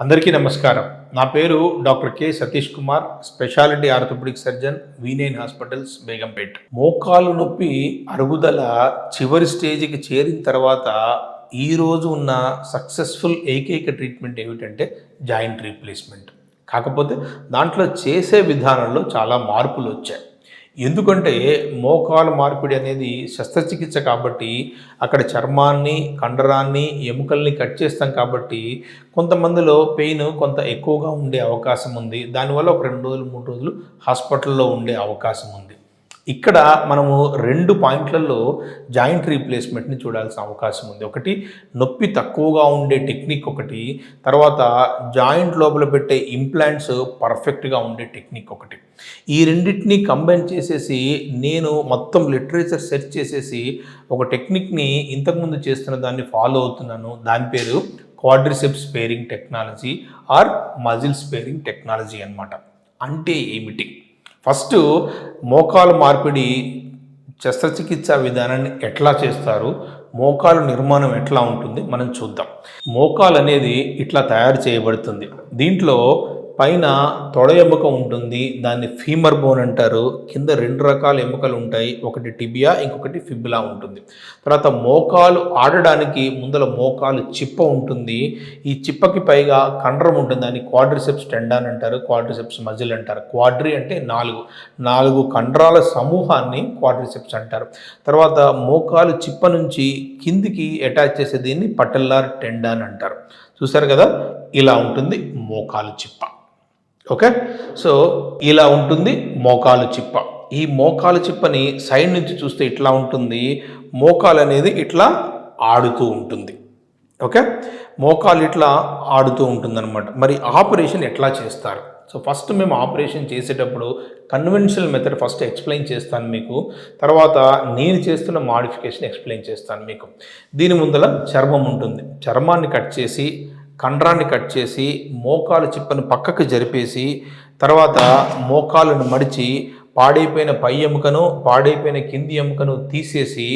అందరికీ నమస్కారం. నా పేరు doctor K Satish Kumar speciality orthopaedic surgeon V9 hospitals Begumpet. మోకాలు నొప్పి అరుగుదల చివరి స్టేజ్కి చేరిన తర్వాత ఈ రోజు ఉన్న సక్సెస్ఫుల్ ఏకైక ట్రీట్మెంట్ ఏమిటంటే జాయింట్ రీప్లేస్మెంట్. కాకపోతే దాంట్లో చేసే విధానంలో చాలా మార్పులు వచ్చాయి. ఎందుకంటే మోకాలు మార్పిడి అనేది శస్త్రచికిత్స కాబట్టి అక్కడ చర్మాన్ని కండరాన్ని ఎముకల్ని కట్ చేస్తాం కాబట్టి కొంతమందిలో పెయిన్ కొంత ఎక్కువగా ఉండే అవకాశం ఉంది. దానివల్ల ఒక రెండు రోజులు మూడు రోజులు హాస్పిటల్లో ఉండే అవకాశం ఉంది. ఇక్కడ మనము రెండు పాయింట్లలో జాయింట్ రీప్లేస్మెంట్ని చూడాల్సిన అవకాశం ఉంది. ఒకటి నొప్పి తక్కువగా ఉండే టెక్నిక్ ఒకటి తర్వాత జాయింట్ లోపల పెట్టే ఇంప్లాంట్స్ పర్ఫెక్ట్గా ఉండే టెక్నిక్ ఒకటి. ఈ రెండింటిని కంబైన్ చేసేసి నేను మొత్తం లిటరేచర్ సెర్చ్ చేసేసి ఒక టెక్నిక్ని ఇంతకుముందు చేస్తున్న దాన్ని ఫాలో అవుతున్నాను. దాని పేరు quadricep sparing technology or muscle sparing technology అన్నమాట. అంటే ఏమిటి? ఫస్ట్ మోకాలు మార్పిడి శస్త్రచికిత్స విధానాన్ని ఎట్లా చేస్తారు? మోకాలు నిర్మాణం ఎట్లా ఉంటుంది? మనం చూద్దాం. మోకాలు అనేది ఇట్లా తయారు చేయబడుతుంది. దీంట్లో పైన తొడ ఎముక ఉంటుంది దాన్ని ఫీమర్ బోన్ అంటారు. కింద రెండు రకాల ఎముకలు ఉంటాయి. ఒకటి టిబియా ఇంకొకటి ఫిబిలా ఉంటుంది. తర్వాత మోకాలు ఆడడానికి ముందల మోకాలు చిప్ప ఉంటుంది. ఈ చిప్పకి పైగా కండరం ఉంటుంది. దాన్ని క్వాడ్రిసెప్స్ టెండాన్ అంటారు క్వాడ్రిసెప్స్ మజిల్ అంటారు. క్వాడ్రి అంటే నాలుగు. నాలుగు కండరాల సమూహాన్ని క్వాడ్రిసెప్స్ అంటారు. తర్వాత మోకాలు చిప్ప నుంచి కిందికి అటాచ్ చేసే దీన్ని పటల్లార్ టెండాన్ అంటారు. చూసారు కదా? ఇలా ఉంటుంది మోకాలు చిప్ప. ఓకే? సో ఇలా ఉంటుంది మోకాలు చిప్ప. ఈ మోకాలు చిప్పని సైడ్ నుంచి చూస్తే ఇట్లా ఉంటుంది. మోకాలు అనేది ఇట్లా ఆడుతూ ఉంటుంది. ఓకే? మోకాలు ఇట్లా ఆడుతూ ఉంటుందన్నమాట. మరి ఆపరేషన్ ఎట్లా చేస్తారు? సో ఫస్ట్ మేము ఆపరేషన్ చేసేటప్పుడు కన్వెన్షనల్ మెథడ్ ఫస్ట్ ఎక్స్ప్లెయిన్ చేస్తాను మీకు. తర్వాత నేను చేస్తున్న మాడిఫికేషన్ ఎక్స్ప్లెయిన్ చేస్తాను మీకు. దీని ముందల చర్మం ఉంటుంది. చర్మాన్ని కట్ చేసి కండరాన్ని కట్ చేసి మోకాలు చిప్పను పక్కకు జరిపేసి తర్వాత మోకాలను మడిచి పాడైపోయిన పై ఎముకను పాడైపోయిన కింది ఎముకను తీసేసి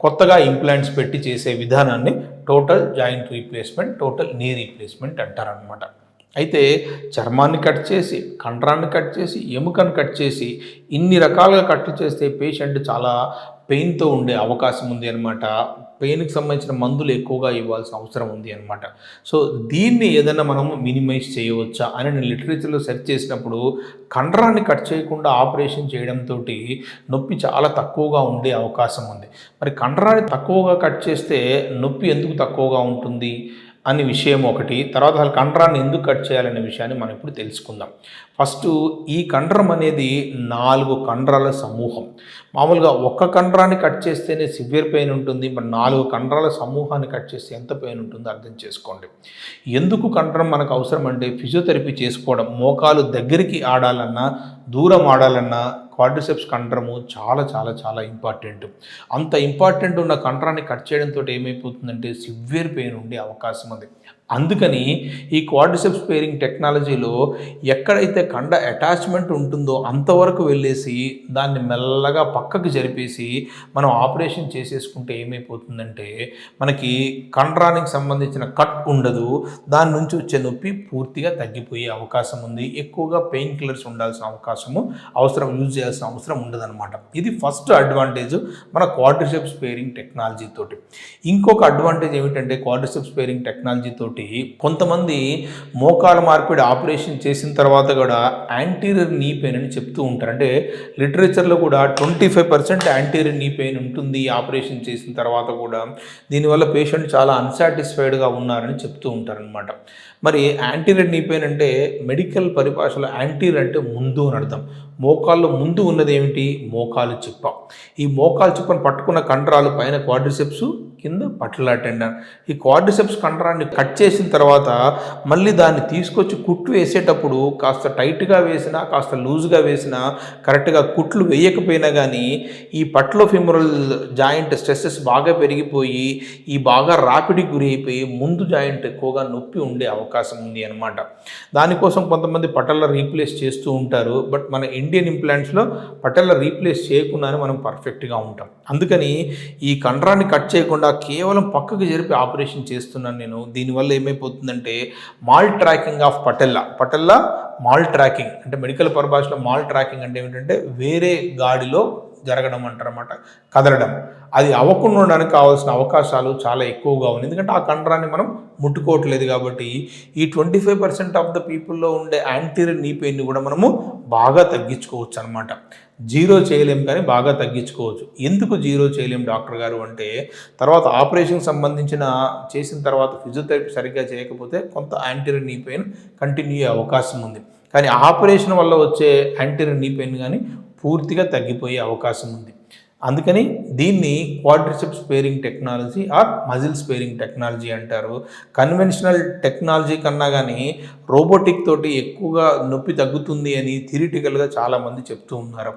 కొత్తగా ఇంప్లాంట్స్ పెట్టి చేసే విధానాన్ని total joint replacement total knee replacement అంటారనమాట అయితే చర్మాన్ని కట్ చేసి కండరాన్ని కట్ చేసి ఎముకను కట్ చేసి ఇన్ని రకాలుగా కట్ చేస్తే పేషెంట్ చాలా పెయిన్తో ఉండే అవకాశం ఉంది అనమాట పెయిన్కి సంబంధించిన మందులు ఎక్కువగా ఇవ్వాల్సిన అవసరం ఉంది అనమాట సో దీన్ని ఏదైనా మనము మినిమైజ్ చేయవచ్చా అని నేను లిటరేచర్లో సెర్చ్ చేసినప్పుడు కండరాన్ని కట్ చేయకుండా ఆపరేషన్ చేయడంతో నొప్పి చాలా తక్కువగా ఉండే అవకాశం ఉంది. మరి కండరాన్ని తక్కువగా కట్ చేస్తే నొప్పి ఎందుకు తక్కువగా ఉంటుంది? అనే విషయం ఒకటి. తర్వాత అసలు కండరాన్ని ఎందుకు కట్ చేయాలనే విషయాన్ని మనం ఇప్పుడు తెలుసుకుందాం. ఫస్ట్ ఈ కండరం అనేది నాలుగు కండరాల సమూహం. మామూలుగా ఒక్క కండరాన్ని కట్ చేస్తేనే సివియర్ పెయిన్ ఉంటుంది. మరి నాలుగు కండరాల సమూహాన్ని కట్ చేస్తే ఎంత పెయిన్ ఉంటుందో అర్థం చేసుకోండి. ఎందుకు కండరం మనకు అవసరం అంటే ఫిజియోథెరపీ చేసుకోవడం మోకాలు దగ్గరికి ఆడాలన్నా దూరం ఆడాలన్నా క్వాడ్రిసెప్స్ కండరము చాలా చాలా చాలా ఇంపార్టెంట్ అంత ఇంపార్టెంట్ ఉన్న కండరాన్ని కట్ చేయడంతో ఏమైపోతుందంటే సివియర్ పెయిన్ ఉండే అవకాశం ఉంది అందుకని ఈ క్వాడ్రిసెప్స్ పేరింగ్ టెక్నాలజీలో ఎక్కడైతే కండ అటాచ్మెంట్ ఉంటుందో అంతవరకు వెళ్ళేసి దాన్ని మెల్లగా పక్కకు జరిపేసి మనం ఆపరేషన్ చేసేసుకుంటే ఏమైపోతుందంటే మనకి కండరానికి సంబంధించిన కట్ ఉండదు. దాని నుంచి వచ్చే నొప్పి పూర్తిగా తగ్గిపోయే అవకాశం ఉంది. ఎక్కువగా పెయిన్ కిల్లర్స్ ఉండాల్సిన అవకాశము అవసరం యూజ్ చేయాల్సిన అవసరం ఉండదన్నమాట. ఇది ఫస్ట్ అడ్వాంటేజ్ మన క్వాడ్రిసెప్స్ పేరింగ్ టెక్నాలజీ తోటి. ఇంకొక అడ్వాంటేజ్ ఏమిటంటే క్వాడ్రిసెప్స్ పేరింగ్ టెక్నాలజీ తోటి కొంతమంది మోకాల మార్పిడి ఆపరేషన్ చేసిన తర్వాత కూడా యాంటీరియర్ నీ పెయిన్ అని చెప్తూ ఉంటారు. అంటే లిటరేచర్లో కూడా twenty five percent anterior knee pain ఉంటుంది ఆపరేషన్ చేసిన తర్వాత కూడా. దీనివల్ల పేషెంట్ చాలా అన్సాటిస్ఫైడ్గా ఉన్నారని చెప్తూ ఉంటారనమాట మరి యాంటీరియర్ నీ పెయిన్ అంటే మెడికల్ పరిభాషలో యాంటీరియర్ అంటే ముందు అని అర్థం. మోకాల్లో ముందు ఉన్నది ఏమిటి? మోకాలు చిప్ప. ఈ మోకాలు చిప్పను పట్టుకున్న కండరాలు పైన క్వాడ్రిసెప్స్ కింద పట్ల టెండర్ ఈ క్వాడ్రిసెప్స్ కండరాన్ని కట్ చేసిన తర్వాత మళ్ళీ దాన్ని తీసుకొచ్చి కుట్లు వేసేటప్పుడు కాస్త టైట్గా వేసినా కాస్త లూజ్గా వేసినా కరెక్ట్గా కుట్లు వేయకపోయినా కానీ ఈ పట్లో ఫిమరల్ జాయింట్ స్ట్రెస్సెస్ బాగా పెరిగిపోయి ఈ బాగా రాపిడికి గురి అయిపోయి ముందు జాయింట్ ఎక్కువగా నొప్పి ఉండే అవకాశం ఉంది అనమాట దానికోసం కొంతమంది పట్టల రీప్లేస్ చేస్తూ ఉంటారు. బట్ మన ఇండియన్ ఇంప్లాంట్స్లో పటల్ల రీప్లేస్ చేయకుండానే మనం పర్ఫెక్ట్గా ఉంటాం. అందుకని ఈ కండరాన్ని కట్ చేయకుండా కేవలం పక్కకు జరిపి ఆపరేషన్ చేస్తున్నాను నేను. దీనివల్ల ఏమైపోతుందంటే maltracking of patella. Patella maltracking అంటే మెడికల్ పరిభాషలో మాల్ ట్రాకింగ్ అంటే ఏమిటంటే వేరే గాడిలో జరగడం అంటారన్నమాట. కదలడం. అది అవ్వకుండా ఉండడానికి కావాల్సిన అవకాశాలు చాలా ఎక్కువగా ఉన్నాయి. ఎందుకంటే ఆ కండరాన్ని మనం ముట్టుకోవట్లేదు కాబట్టి ఈ twenty five percent of the పీపుల్లో ఉండే యాంటీరియర్ నీ పెయిన్ని కూడా మనము బాగా తగ్గించుకోవచ్చు అనమాట జీరో చేయలేం కానీ బాగా తగ్గించుకోవచ్చు. ఎందుకు జీరో చేయలేం డాక్టర్ గారు అంటే తర్వాత ఆపరేషన్కి సంబంధించిన చేసిన తర్వాత ఫిజియోథెరపీ సరిగ్గా చేయకపోతే కొంత యాంటీరియర్ నీ పెయిన్ కంటిన్యూ అయ్యే అవకాశం ఉంది. కానీ ఆపరేషన్ వల్ల వచ్చే యాంటీరియర్ నీ పెయిన్ కానీ పూర్తిగా తగ్గిపోయే అవకాశం ఉంది. అందుకని దీన్ని quadricep sparing technology or muscle sparing technology అంటారు. కన్వెన్షనల్ టెక్నాలజీ కన్నా కానీ రోబోటిక్ తోటి ఎక్కువగా నొప్పి తగ్గుతుంది అని థిరిటికల్గా చాలామంది చెప్తూ ఉన్నారు.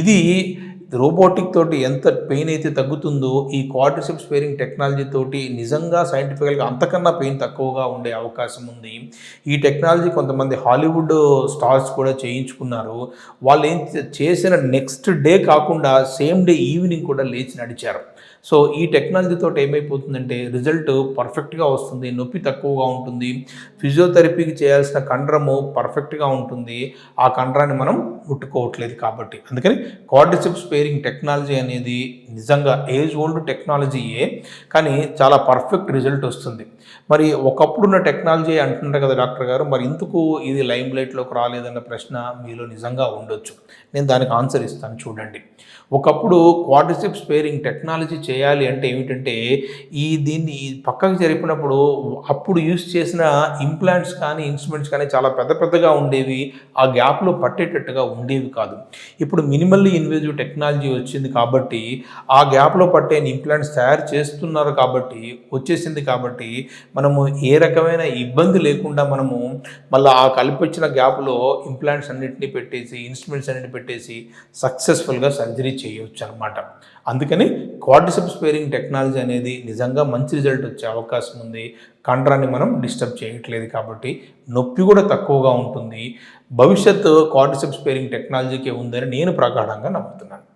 ఇది రోబోటిక్ తోటి ఎంత పెయిన్ అయితే తగ్గుతుందో ఈ క్వాడ్రిసెప్ స్పేరింగ్ టెక్నాలజీ తోటి నిజంగా సైంటిఫికల్గా అంతకన్నా పెయిన్ తక్కువగా ఉండే అవకాశం ఉంది. ఈ టెక్నాలజీ కొంతమంది హాలీవుడ్ స్టార్స్ కూడా చేయించుకున్నారు. వాళ్ళు ఏం చేసిన నెక్స్ట్ డే కాకుండా సేమ్ డే ఈవినింగ్ కూడా లేచి నడిచారు. సో ఈ టెక్నాలజీతో ఏమైపోతుందంటే రిజల్ట్ పర్ఫెక్ట్గా వస్తుంది నొప్పి తక్కువగా ఉంటుంది ఫిజియోథెరపీకి చేయాల్సిన కండరము పర్ఫెక్ట్గా ఉంటుంది ఆ కండరాన్ని మనం ముట్టుకోవట్లేదు కాబట్టి. అందుకని కార్డిసిప్ స్పేరింగ్ టెక్నాలజీ అనేది నిజంగా ఏజ్ ఓల్డ్ టెక్నాలజీయే కానీ చాలా పర్ఫెక్ట్ రిజల్ట్ వస్తుంది. మరి ఒకప్పుడున్న టెక్నాలజీ అంటున్నారు కదా డాక్టర్ గారు మరి ఎందుకు ఇది లైమ్ లైట్లోకి రాలేదన్న ప్రశ్న మీలో నిజంగా ఉండొచ్చు. నేను దానికి ఆన్సర్ ఇస్తాను చూడండి. ఒకప్పుడు క్వాడ్రిసిప్ స్పేరింగ్ టెక్నాలజీ చేయాలి అంటే ఏమిటంటే ఈ దీన్ని పక్కకు జరిపినప్పుడు అప్పుడు యూస్ చేసిన ఇంప్లాంట్స్ కానీ ఇన్స్ట్రుమెంట్స్ కానీ చాలా పెద్ద పెద్దగా ఉండేవి ఆ గ్యాప్లో పట్టేటట్టుగా ఉండేవి కాదు. ఇప్పుడు మినిమల్లీ ఇన్వేజివ్ టెక్నాలజీ వచ్చింది కాబట్టి ఆ గ్యాప్లో పట్టే ఇంప్లాంట్స్ తయారు చేస్తున్నారు కాబట్టి వచ్చేసింది కాబట్టి మనము ఏ రకమైన ఇబ్బంది లేకుండా మనము మళ్ళీ ఆ కల్పించిన గ్యాప్లో ఇంప్లాంట్స్ అన్నింటినీ పెట్టేసి ఇన్స్ట్రుమెంట్స్ అన్నింటినీ పెట్టేసి సక్సెస్ఫుల్గా సర్జరీ చేయవచ్చు అనమాట అందుకని క్వాడ్రిసెప్స్ స్పేరింగ్ టెక్నాలజీ అనేది నిజంగా మంచి రిజల్ట్ వచ్చే అవకాశం ఉంది. కండరాన్ని మనం డిస్టర్బ్ చేయట్లేదు కాబట్టి నొప్పి కూడా తక్కువగా ఉంటుంది. భవిష్యత్తు క్వాడ్రిసెప్స్ స్పేరింగ్ టెక్నాలజీకే ఉందని నేను ప్రగాఢంగా నమ్ముతున్నాను.